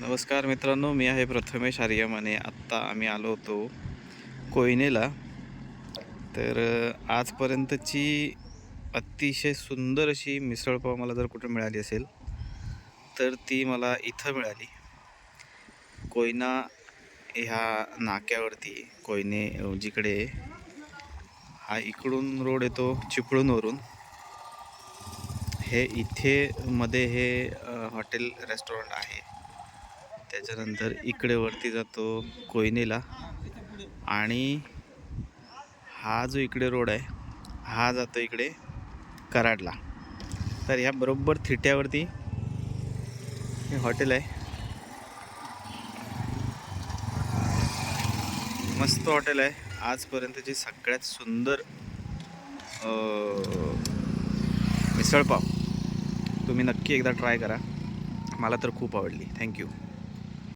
नमस्कार मित्रांनो मी आहे प्रथमेश आर्यम आणि आत्ता आम्ही आलो होतो कोयनेला तर आजपर्यंतची अतिशय सुंदर अशी मिसळपाव मला जर कुठे मिळाली असेल तर ती मला इथं मिळाली. कोयना ह्या नाक्यावरती कोयने जिकडे हा इकडून रोड येतो चिपळूणवरून. हे इथे मध्ये हे हॉटेल रेस्टॉरंट आहे. त्याच्यानंतर इकडे वरती जातो कोयनेला. आणि हा जो इकडे रोड आहे हा जातो इकडे कराडला. तर ह्या बरोबर थिट्यावरती हे हॉटेल आहे. मस्त हॉटेल आहे. आजपर्यंतची सगळ्यात सुंदर मिसळपाव तुम्ही नक्की एकदा ट्राय करा. मला तर खूप आवडली. थँक्यू